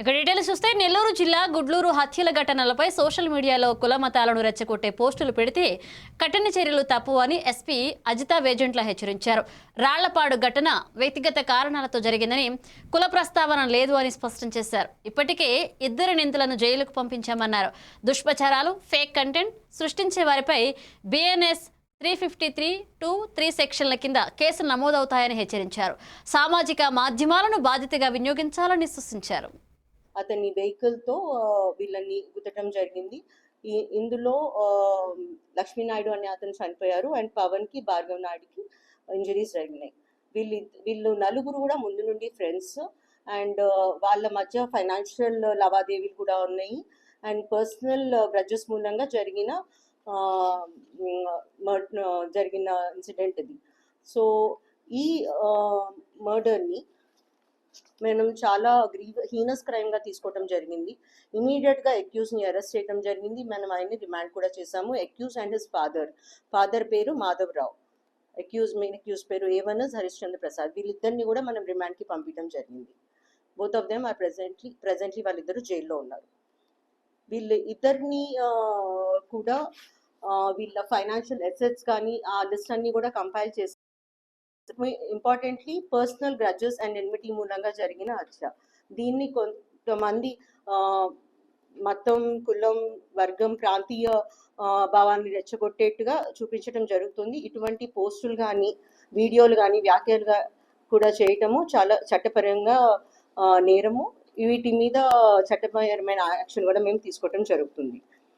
ఇక డీటెయిల్స్ చూస్తే నెల్లూరు జిల్లా గుడ్లూరు హత్యల ఘటనలపై సోషల్ మీడియాలో కుల మతాలను రెచ్చగొట్టే పోస్టులు పెడితే కఠిన చర్యలు తప్పు అని ఎస్పీ అజితా వేజెంట్ల హెచ్చరించారు. రాళ్ళపాడు ఘటన వ్యక్తిగత కారణాలతో జరిగిందని కుల ప్రస్తావన లేదు అని స్పష్టం చేశారు. ఇప్పటికే ఇద్దరు నిందితులను జైలుకు పంపించామన్నారు. దుష్ప్రచారాలు ఫేక్ కంటెంట్ సృష్టించే వారిపై BNS three fifty three two three సెక్షన్ల కింద కేసులు నమోదవుతాయని హెచ్చరించారు. సామాజిక మాధ్యమాలను బాధ్యతగా వినియోగించాలని సూచించారు. అతని వెహికల్తో వీళ్ళని గుద్దటం జరిగింది. ఇందులో లక్ష్మీనాయుడు అనే అతను చనిపోయారు. అండ్ పవన్కి భార్గవ్ నాయుడికి ఇంజరీస్ జరిగినాయి. వీళ్ళు వీళ్ళు నలుగురు కూడా ముందు నుండి ఫ్రెండ్స్. అండ్ వాళ్ళ మధ్య ఫైనాన్షియల్ లావాదేవీలు కూడా ఉన్నాయి. అండ్ పర్సనల్ గ్రడ్జెస్ మూలంగా జరిగిన మర్- జరిగిన ఇన్సిడెంట్ ఇది. సో ఈ మర్డర్ని మనం చాలా గ్రీవ హీనస్ క్రైమ్గా తీసుకోవటం తీసుకోవడం జరిగింది. ఇమీడియట్గా ఎక్యూస్ని ని అరెస్ట్ చేయడం జరిగింది. మనం ఆయన్ని రిమాండ్ కూడా చేశాము. Accused and his father. Father పేరు Madhav Rao accused main accused పేరు ఏవనస్ హరిశ్చంద్ర ప్రసాద్. వీళ్ళిద్దరిని కూడా మనం రిమాండ్కి పంపించడం జరిగింది. బోత్ ఆఫ్ దెమ్ ఆ ప్రెసెంట్లీ ప్రెసెంట్లీ వాళ్ళిద్దరు జైల్లో ఉన్నారు. వీళ్ళు ఇద్దరిని కూడా వీళ్ళ ఫైనాన్షియల్ అసెట్స్ కానీ ఆ లిస్ట్ అన్ని కూడా కంపైల్ చేసి importantly personal grudges and enmity మూలంగా జరిగిన హత్య. దీన్ని కొంతమంది మతం కులం వర్గం ప్రాంతీయ భావాన్ని రెచ్చగొట్టేట్టుగా చూపించడం జరుగుతుంది. ఇటువంటి పోస్టులు కానీ వీడియోలు కానీ వ్యాఖ్యలుగా కూడా చేయటము చాలా చట్టపరంగా నేరము. వీటి మీద చట్టపరమైన యాక్షన్ కూడా మేము తీసుకోవటం జరుగుతుంది.